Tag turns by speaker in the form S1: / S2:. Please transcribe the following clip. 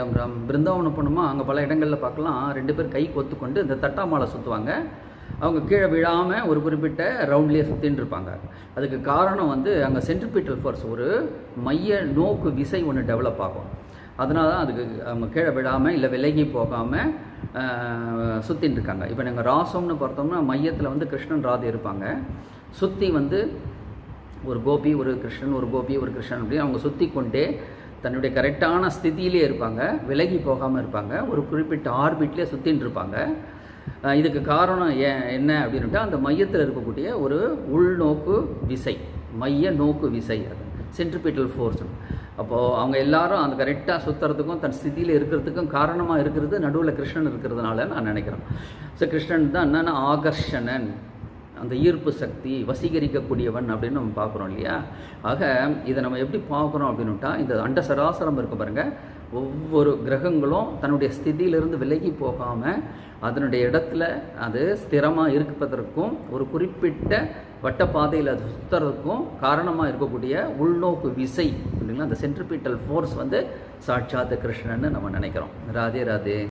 S1: ராம் ராம். பிருந்தாவனம் பண்ணுமா அங்கே பல இடங்களில் பார்க்கலாம். ரெண்டு பேர் கை கொத்துக்கொண்டு இந்த தட்டா மாலை சுற்றுவாங்க அவங்க கீழே விழாமல் ஒரு குறிப்பிட்ட ரவுண்ட்லேயே சுற்றின்னு இருப்பாங்க. அதுக்கு காரணம் வந்து அங்கே சென்ட்ரிபீட்டல் ஃபோர்ஸ் ஒரு மைய நோக்கு விசை ஒன்று டெவலப் ஆகும். அதனால தான் அதுக்கு அவங்க கீழே விழாமல் இல்லை விலகி போகாமல் சுற்றின்னு இருக்காங்க. இப்போ நாங்கள் ராசம்னு பார்த்தோம்னா மையத்தில் வந்து கிருஷ்ணன் ராதை இருப்பாங்க. சுற்றி வந்து ஒரு கோபி ஒரு கிருஷ்ணன் ஒரு கோபி ஒரு கிருஷ்ணன் அப்படின்னு அவங்க சுற்றி கொண்டே தன்னுடைய கரெக்டான ஸ்திதியிலே இருப்பாங்க விலகி போகாமல் இருப்பாங்க ஒரு குறிப்பிட்ட ஆர்பிட்லேயே சுற்றின்னு இருப்பாங்க. இதுக்கு காரணம் ஏன் என்ன அப்படின்னுட்டா அந்த மையத்தில் இருக்கக்கூடிய ஒரு உள்நோக்கு விசை மைய நோக்கு விசை அது சென்ட்ரிபிட்டல் ஃபோர்ஸ் அப்போது அவங்க எல்லாரும் அந்த கரெக்டாக சுற்றுறதுக்கும் தன் ஸ்திதியில் இருக்கிறதுக்கும் காரணமாக இருக்கிறது நடுவில் கிருஷ்ணன் இருக்கிறதுனால நான் நினைக்கிறேன். ஸோ கிருஷ்ணன் தான் என்னென்னா ஆகர்ஷணன். அந்த ஈர்ப்பு சக்தி வசீகரிக்கக்கூடியவன் அப்படின்னு நம்ம பார்க்குறோம் இல்லையா? ஆக இதை நம்ம எப்படி பார்க்குறோம் அப்படின்னுட்டா இந்த அண்ட சராசரம் இருக்க பாருங்க. ஒவ்வொரு கிரகங்களும் தன்னுடைய ஸ்திதியிலிருந்து விலகி போகாமல் அதனுடைய இடத்துல அது ஸ்திரமாக இருப்பதற்கும் ஒரு குறிப்பிட்ட வட்டப்பாதையில் அது சுற்றுறதுக்கும் காரணமாக இருக்கக்கூடிய உள்நோக்கு விசை அப்படிங்களா அந்த சென்ட்ரிபீட்டல் ஃபோர்ஸ் வந்து சாட்சாத்து கிருஷ்ணன்னு நம்ம நினைக்கிறோம். ராதே ராதே.